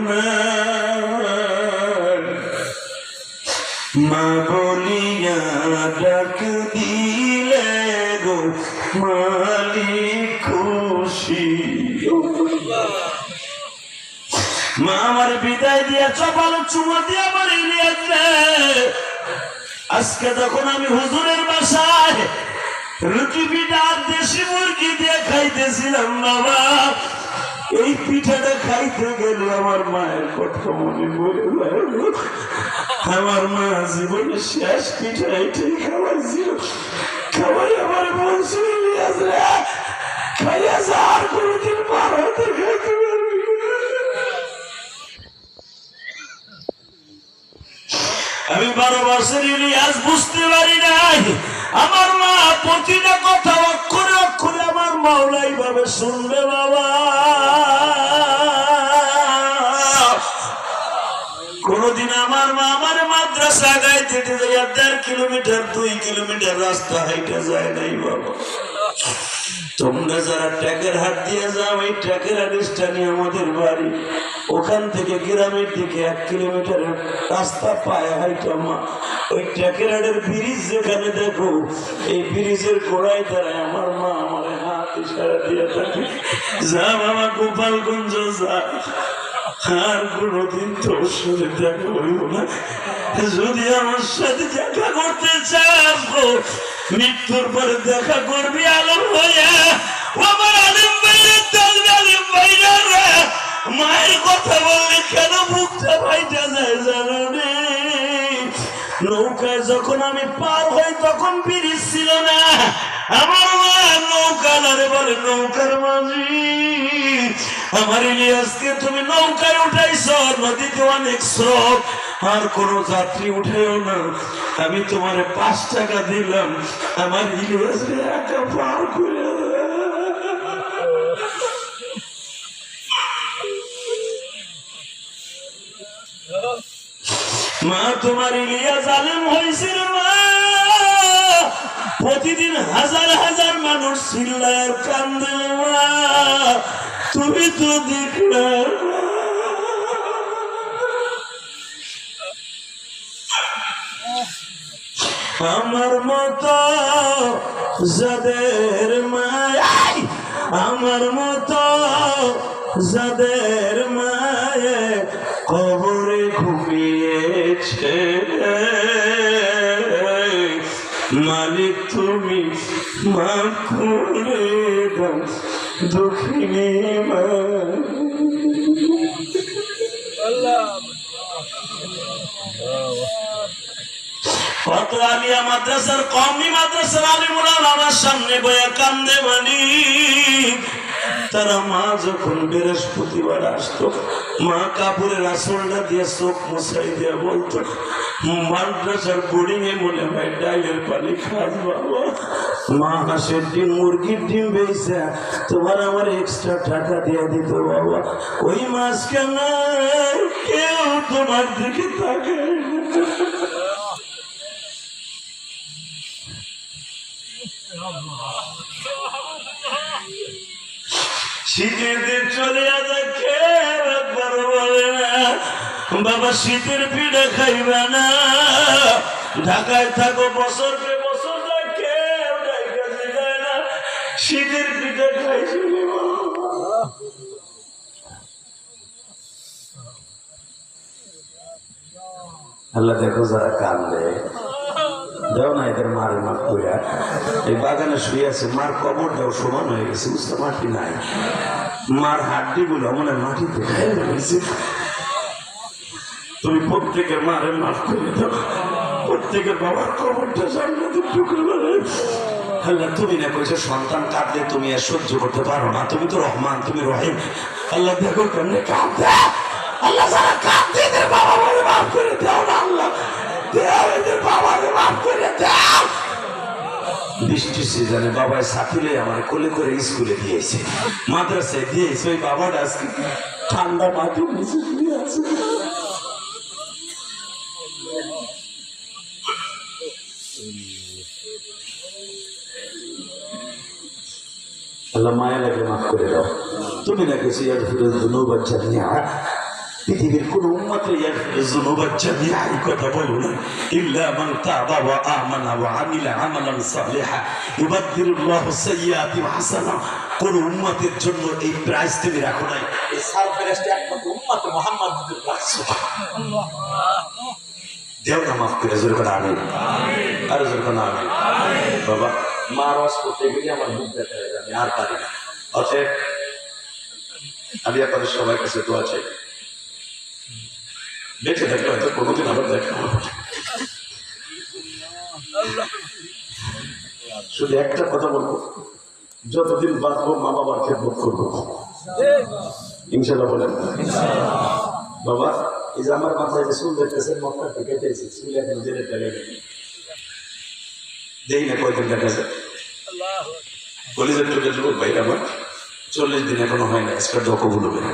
না মা বলিয়া ডাক দিলে গো মালিক খুশি মা আমার বিদায় দিয়া চপাল চুমা দিয়ে আমার রে আজকে যখন আমি হুজুরের বাসায় রুটি পিঠা দেশি মুরগি দিয়ে খাইতেছিলাম বাবা এই পিঠাটা খাইতে গেলে আমার মায়ের কথা মনে পড়ে আমার মা জীবনে শেষ পিঠা এটাই খাওয়াইছিল খাওয়াই আমার রে খাইয়া যা আমি বারো বছর ইলিয়াস বুঝতে পারি নাই। আমার মা প্রতিটা কথা অক্ষরে অক্ষরে আমার মাওলাই ভাবে শুনবে বাবা। মাদ্রাসা গাইতে যাইয়া দেড় কিলোমিটার, দুই কিলোমিটার রাস্তা হাইটা যায় নাই বাবা। তোমরা যারা ট্যাকের হাত দিয়ে যাও, এই আদেশটা নিয়ে আমাদের বাড়ি। ওখান থেকে গ্রামের দিকে এক কিলোমিটারের রাস্তা পায় হাইটা মা। ওই ট্যাকের হাটের ব্রিজ যেখানে দেখো, এই ব্রিজের গোড়ায় দাঁড়ায় আমার মা আমার হাত ইশারা দিয়ে থাকে, যা বাবা গোপালগঞ্জ, যা। আর কোনোদিন তোর সাথে দেখা হইব না। যদি আমার সাথে দেখা করতে চাও মৃত্যুর পরে দেখা করবি আলম হইয়া আমার আলিম ভাইরা মায়ের কথা বললে কেন মুখটা ভাইটা যায় জানো নৌকায় যখন আমি পার হই, তখন ব্রিজ ছিল না। আমার মা নৌকা নারে বলে, নৌকার মাঝি আমার ইলিয়াসকে তুমি নৌকায় উঠাইছ নদীতে অনেক স্রোত, আর কোন যাত্রী উঠেও না। আমি তোমার পাঁচ টাকা দিলাম, আমার মা, তোমার ইলিয়া জালেম হয়েছিল মা। প্রতিদিন হাজার হাজার মানুষ চিল্লায় কান্দে মা। তুমি তো দেখলে আমার মতো যাদের মায় আমার মতো যাদের মায়ে কবরে ঘুমিয়েছে। মালিক তুমি মা করে দাও। দুঃখিনী মা। কত আলিয়া মাদ্রাসার কমই মাদ্রাসার আলিমুল আমার সামনে বয়া কান্দে মানি। তারা মা যখন বৃহস্পতিবার আসতো, মা কাপড়ের আসলটা দিয়ে চোখ মশাই দিয়ে বলতো, মাদ্রাসার বোর্ডিং এ মনে হয় ডাইলের পানি খাস বাবা। মা হাঁসের ডিম, মুরগির ডিম বেয়েছে তোমার আমার এক্সট্রা টাকা দিয়ে দিত বাবা। ওই মাছ কেন কেউ তোমার দিকে। শীতের দিন চলে একবার বলে না। বাবা, শীতের পিঠা খাইবে না। ঢাকায় থাকো, বছর শীতের পিঠা। আল্লাহ দেখো যারা কান্দে, দেও না এদের মারে মার কইরা। এই বাগানে শুয়ে আছে, মার কবর দেও, সমান হয়ে গেছে, বুঝতে মাটি নাই। মার হাড্ডি গুলো মনে মাটিতে তুমি প্রত্যেকের মারে মাফ করে দাও। প্রত্যেকের বাবার কবরটা জান্নাতের টুকরো আল্লাহ তুমি না কইছো, সন্তান কাঁদলে তুমি আর সহ্য করতে পারো না। তুমি তো রহমান, তুমি রহিম। আল্লাহ দেখো কেমনে কাঁদতে আল্লাহ যারা এদের বাবা মারে মাফ করে দাও না, আল্লাহ। দেও, এদের মাফ করে দাও। বৃষ্টির সিজনে বাবায় সাথীলে আমার কোলে করে স্কুলে দিয়েছে, মাদ্রাসায় দিয়েছে, ওই বাবাটা আজকে ঠান্ডা মাটির নিচে আছে। আল্লাহ মায়া লাগে মাফ করে দাও। তুমি না কিছু ইয়ার ফিরে দুনো বাচ্চা নিয়ে পৃথিবীর কোন উম্মতে যুনুবার জামিয়া এই কথা বলব না। ইল্লা মান তাবা ওয়া আমানা ওয়া আমিলা আমালান সালিহা। ইউবাদদিরুল্লাহু সাইয়্যাতি হাসানা। কোন উম্মতের জন্য এই প্রাইজ তুমি রাখো নাই। এই সারপ্রাইজটা একমাত্র উম্মত মুহাম্মাদের রাখছো দেও না মাফ করে, জোর করে আমিন। আর জোর করে আমিন। বাবা। মা রস করতে আমার বুক ব্যথা আর পারি না। অতএব, আমি আপনাদের সবার কাছে দোয়া চাই। বেঁচে থাকলে হয়তো কোনোদিন আবার দেখা শুধু একটা কথা বলব, যতদিন বাঁচবো, মা বাবার খেদমত করব। ইনশাল্লাহ বলেন। বাবা, এই যে আমার মাথায় যে চুল দেখতেছেন মক্কা কেটেছে চুল এখন জেলে দেই না, কয়দিন দেখা যায় কলিজের আমার চল্লিশ দিন এখনও হয় না আজকাল দোয়া কবুল না।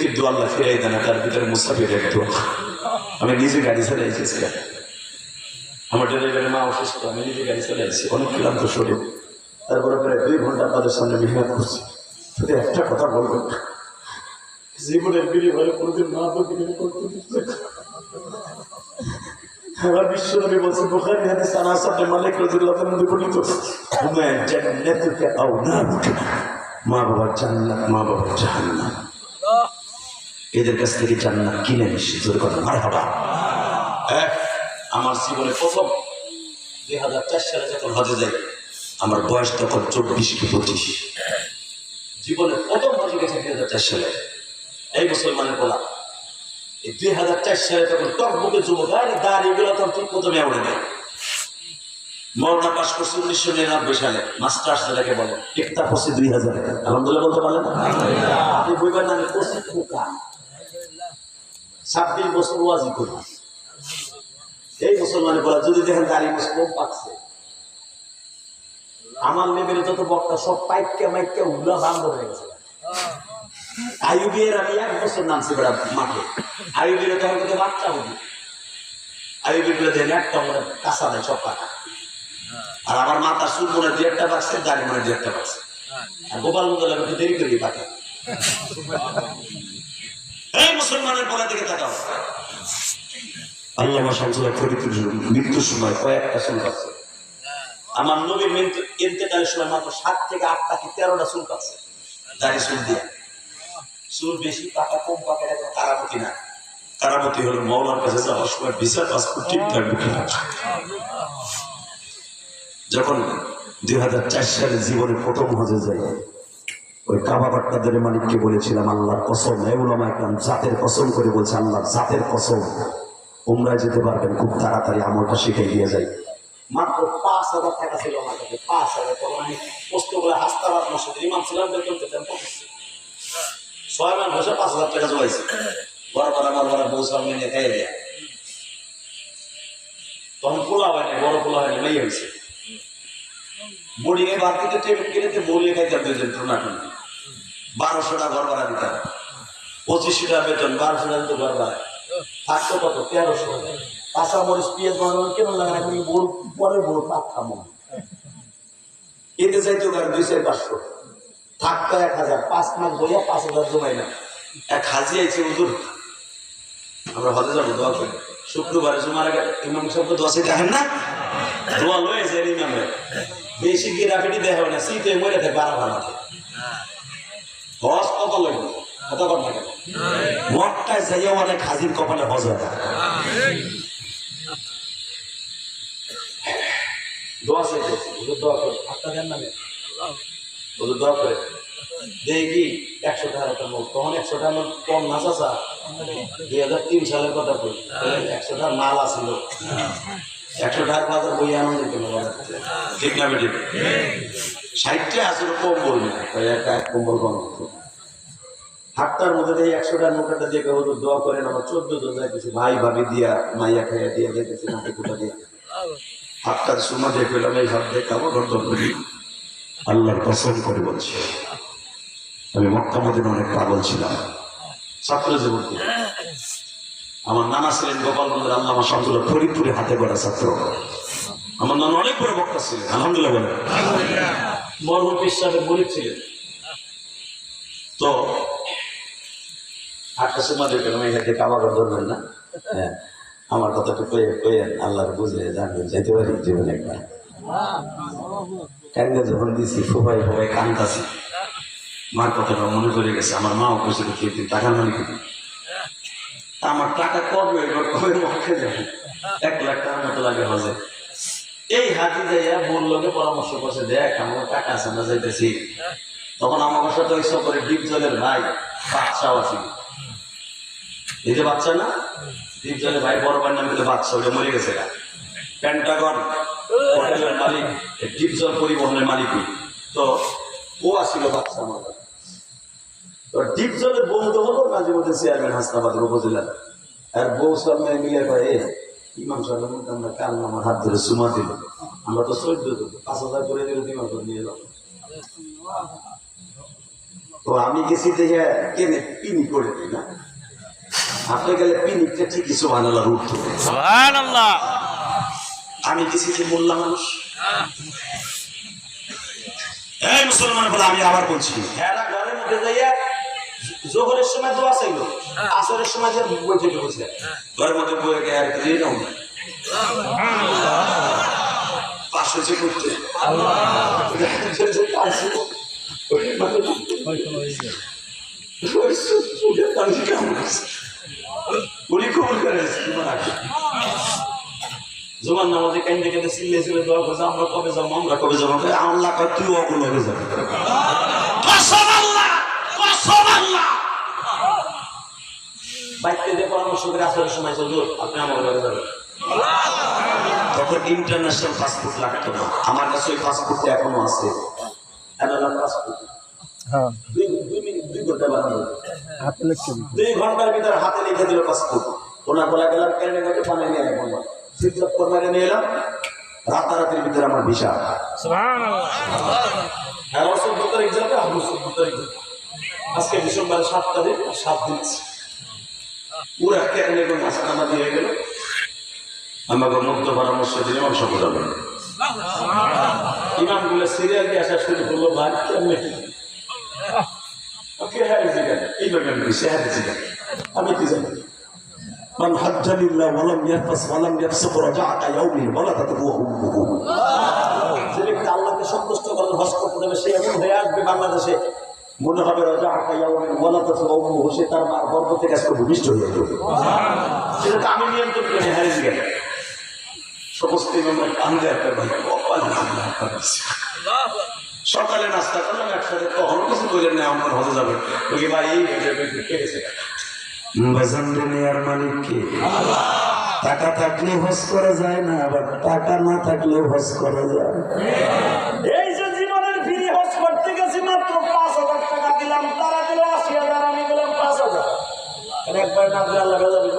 কিন্তু আল্লাহ ফিরাই তার ভিতরে মুসাফির একটু আমি নিজে গাড়ি চালাইছি আজকে আমার ডেলিভারি মা অসুস্থ, আমি নিজে গাড়ি চালাইছি অনেক ক্লান্ত শরীর। তারপরে প্রায় দুই ঘণ্টা আপনাদের সামনে মেহনত করছি। শুধু একটা কথা বলবেন জীবনের বিনিময়ে কোনোদিন মা বিনিময় করতে মা এদের কাছ থেকে জান্নাত কিনে নিস জোর কথা মারহাবা। হ্যাঁ আমার জীবনে প্রথম দুই হাজার চার সালে যখন হজে যাই, আমার বয়স তখন চব্বিশ কি পঁচিশ। জীবনে প্রথম হজে গেছে দুই হাজার চার সালে। এই মুসলমানের বলা দুই হাজার চার সালে তখন টকবুকে যুবক, আরে দাঁড়িয়েগুলো তখন ঠিক মতো নেই। মরনা পাশ করছে উনিশশো নিরানব্বই সালে, মাস্টার্স যেটাকে বলে একটা পড়ছে দুই হাজার আলহামদুলিল্লাহ বলতে পারলেন আপনি বইবার নামে পড়ছে ছাব্বিশ বছর ওয়াজি করি এই মুসলমানের বলা যদি দেখেন দাঁড়িয়ে মুসলিম পাচ্ছে আমার লেভেলে যত বক্তা, সব পাইকা মাইকা উল্লা বান্ধ হয়ে গেছে। আয়ুবের আমি এক বছর নামছি বেড়া মাঠে। আয়ুবের তখন কিন্তু বাচ্চা হবি। আয়ুবেরগুলো দেখেন একটা মনে কাঁচা দেয় সব পাকা। আর আমার মাথার চুল মনে দুই একটা বাড়ছে দাড়ি মনে দুই একটা বাড়ছে। আর গোপাল মন্দির আমি একটু দেরি করি এই মুসলমানের দিকে তাকাও। আল্লাহ শামসুল্লাহ ফরিদুর মৃত্যুর সময় কয়েকটা চুল পাচ্ছে আমার নবীর মৃত্যু ইন্তেকালের সময় মাত্র সাত থেকে আটটা কি তেরোটা চুল পাচ্ছে দাড়ি চুল দিয়ে। চুল বেশি পাকা, কম কারামতি না। কারামতি হলো মৌলার কাছে যাওয়ার সময় ভিসা পাসপোর্ট ঠিক থাকবে কিনা যখন দুই হাজার জীবনের প্রথম হজে যাই, ওই কাবা বাট্টাদের মালিককে বলেছিলাম, আল্লাহর কসম এগুলামা জাতের কসম করে বলছে, আল্লাহর জাতের কসম। উমরায় যেতে পারবেন, খুব তাড়াতাড়ি আমলটা শিখে দিয়ে যাই। মাত্র পাঁচ হাজার টাকা ছিল আমার কাছে, পাঁচ হাজার তখন আমি পোস্তগুলো হাস্তাবাদ ইমাম ছিলাম, বেতন পেতাম ছয় মান বসে পাঁচ হাজার টাকা জমাইছে। বড় বড় আমার বড় বউ সামনে নিয়ে খাইয়ে দেয়া। তখন পোলা হয়নি বড় পোলা হয়নি মেয়ে হয়েছে বোর্ডিং এ বাড়তিতে টেবিল কিনেতে বলিয়ে খাইতাম দুইজন টুর্নাটুন্টি বারোশো টাকা ঘর ভাড়া দিতাম। পঁচিশশো টাকা বেতন বারোশো টাকা দিতে ঘর ভাড়া। থাকতো কত? তেরোশো। কাঁচা মরিচ, পেঁয়াজ বানানো কেন লাগে না বোর পরে বোর পাক খামো এতে চাইতো দুই চার পাঁচশো। থাকতো এক হাজার। পাঁচ মাস বইয়া পাঁচ হাজার জমাই না। এক হাজি আইছে আমরা হজে যাব, দোয়া করি। শুক্রবারে জমার আগে ইমাম দেখেন না? দোয়া লয়ে যায় ইমামে। বেশি গিয়ে রাফিটি দেখা হয় না শীতে মরে থাকে ভাড়াতে হজ কত লাগবে কত কত লাগে মক্কায় যাইয়া অনেক হাজির কপালে হজ হয় দোয়া চাইতে দোয়া করে দেখি একশো তখন একশো চাচা? দুই হাজার তিন সালের কথা বলি মাল একশো টাকার বই হাতটার মধ্যে দিয়ে একশো টাকার নোটটা দিয়ে কেউ দোয়া করেন আমার চোদ্দ জন যাইতেছে, ভাই ভাবি দিয়া, মাইয়া খাইয়া দিয়া যাইতেছে নাকি কোটা দিয়া। হাতটার সময় দিয়ে পেলাম এই হাত কাবো বন্ধ করি আল্লাহর কসম করে বলছি। আমি মক্কা মদিনা অনেক পাগল ছিলাম। ছাত্র জীবন। আমার নানা ছিলেন গোপালগঞ্জের আল্লামা শামসুল্লাহ ফরিদপুরে হাতে গড়া ছাত্র। আমার নানা অনেক বড় বক্তা ছিলেন, আলহামদুলিল্লাহ বলেন। মরহুম সাহেব গরিব ছিলেন। তো আকাশের মাঝে কেন এখানে কাবা করে ধরবেন না? হ্যাঁ আমার কথাটা কয়ে কয়েন, আল্লাহর বুঝে জানবেন, যাইতে পারি জীবনে একবার। কান্দে যখন দিছি ফুফাই ফুফাই কান্দাছি। মার কথাটা মনে করে গেছে। আমার মাও খুশি করতে তুই টাকা মানে কি আমার টাকা কবে এবার, কবে মক্কে যাবে? এক লাখ টাকার মতো লাগে হজে। এই হাতি যাইয়া বোন লোকে পরামর্শ করছে, দেখ, আমার টাকা আছে, আমরা যাইতেছি। তখন আমার সাথে ওই সফরে ডিপ জলের ভাই বাচ্চাও আছে। এই যে বাচ্চা না? ডিপ জলের ভাই, বড় ভাইয়ের নাম বাচ্চা ওটা মরে গেছে গা। মালিক পরিবহনের তো ও আসছিল বাচ্চা আমার বন্ধু হলো চেয়ারম্যান আর বউ মিলে ইমাম আমরা কাল আমার হাত ধরে সুমা দিল। আমরা তো পাঁচ হাজার করে দিল ইমাম সাহেব নিয়ে যাব তো আমি গেছি দেখে কেনে পিনি করে দিই না। আপনি গেলে পিনিকটা ঠিক কিছু বানালার উঠতো আমি গেছি যে মোল্লা মানুষ? মুসলমান বলে আমি আবার বলছি। ঘরের মধ্যে জোহরের সময় দোয়া আসরের সময় যে বসে ঘরের মধ্যে বই গে আর কিছু না পাশে যে করতে উনি খবর করে জমান নামাজে কান্দে কান্দে সিলে সিলে দোয়া করছে আমরা কবে যাব আমরা কবে যাব? আল্লাহ কয় তুই অগুলো হয়ে যাবে। কসম আল্লাহ কসম আল্লাহ বাইকতে পরামর্শ করে আসার সময় চলতো আপনি আমার ঘরে যাবেন। তখন ইন্টারন্যাশনাল পাসপোর্ট লাগতো না। আমার কাছে ওই পাসপোর্টটা এখনও আছে। পাসপোর্ট হ্যাঁ। দুই দুই মিনিট দুই ঘণ্টা বানানো হাতে লিখতে দিই। দুই ঘণ্টার ভিতরে হাতে লিখে দিল পাসপোর্ট ওনার বলা গেলাম কেন গেলে বানিয়ে নিয়ে এলাম সিদ্ধার্থ নিয়ে এলাম রাতারাতির ভিতরে আমার ভিসা। আমার চোদ্দ তারিখ যাবে তারিখ যাবে। আজকে ডিসেম্বরের সাত তারিখ আর সাত দিন। পুরা কেন এবং দিয়ে গেল। আমাকে মুক্ত পরামর্শ দিলে আমার সফল হবে ইমামগুলো সিরিয়াল দিয়ে আসা শুরু করল ভাই কেমনে? ওকে হ্যাঁ জিগান এইভাবে আমি সে হ্যাঁ জিগান আমি কি জানি? من حج لله ولم يرفس ولم يفسق رجع كيومه ولدته امه যে ব্যক্তি আল্লাহকে সন্তুষ্ট করেন হজ করতে দেবে সে এমন হয়ে আসবে বাংলাদেশে মনে হবে রাজা আকাইয়াউমের ওয়ালাদাতু উম্মুহু সে তার মার গর্ভ থেকে আজকে ভূমিষ্ঠ হয়ে যাবে সেটা তো আমি নিয়ন্ত্রণ করি হারিয়ে গেল সমস্ত ইমামের কান্দে একটা ভাই কপাল আল্লাহ পাঠাচ্ছে। সকালে নাস্তা করলাম একসাথে কখনো কিছু বললেন না আমার হতে যাবে বলি ভাই এই ভেবে ভেবে কেটেছে বাজানরে নেয়ার মালিক কে টাকা থাকলে হজ করা যায় না, আবার টাকা না থাকলেও হজ করা যায়। এই যে জীবনের ফিরে হজ করতে গেছি মাত্র পাঁচ হাজার টাকা দিলাম, তারা দিল আশি হাজার, আমি দিলাম পাঁচ হাজার। একবার না দিলে আল্লাহ দিব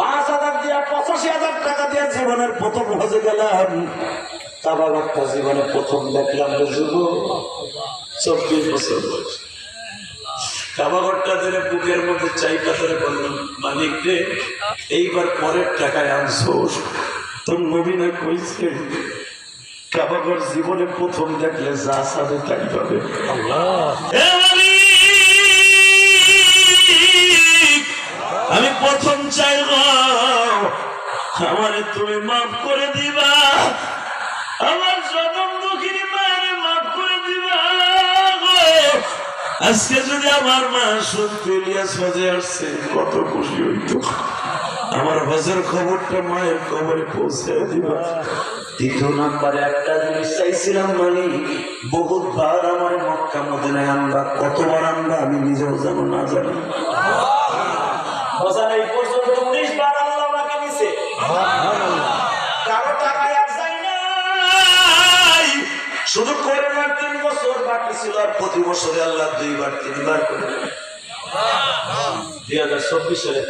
পাঁচ হাজার দিয়া পঁচাশি হাজার টাকা দিয়ে জীবনের প্রথম হজে গেলাম। তারপর একটা জীবনে প্রথম দেখলাম যুবক। চব্বিশ বছর বয়স। কাবাগরটা ধরে বুকের মধ্যে চাই পাথরে বললাম মালিক রে এইবার পরের টাকায় আনছোস। তোর নবীনা কইছে কাবাগর জীবনে প্রথম দেখলে যা সাথে তাই পাবে। আমি প্রথম চাই গো, আমারে তুমি মাফ করে দিবা। আমার আজকে যদি আমার মা সত্যি ইলিয়াস হজে আসছে কত খুশি হইতো। আমার হজের খবরটা মায়ের খবরে পৌঁছে দিবা। নাম্বারে একটা জিনিস চাইছিলাম মানে আমার মক্কা মদিনায় কতবার আনবা আমি নিজেও না জানি। হোসেন এই পর্যন্ত উনিশ বার আল্লাহ আমাকে দিছে। কারও টাকায় শুধু করোনার তিন বছর বাকি ছিল আর প্রতি বছরে আল্লাহ দুইবার, তিনবার করে। দুই হাজার চব্বিশ সালে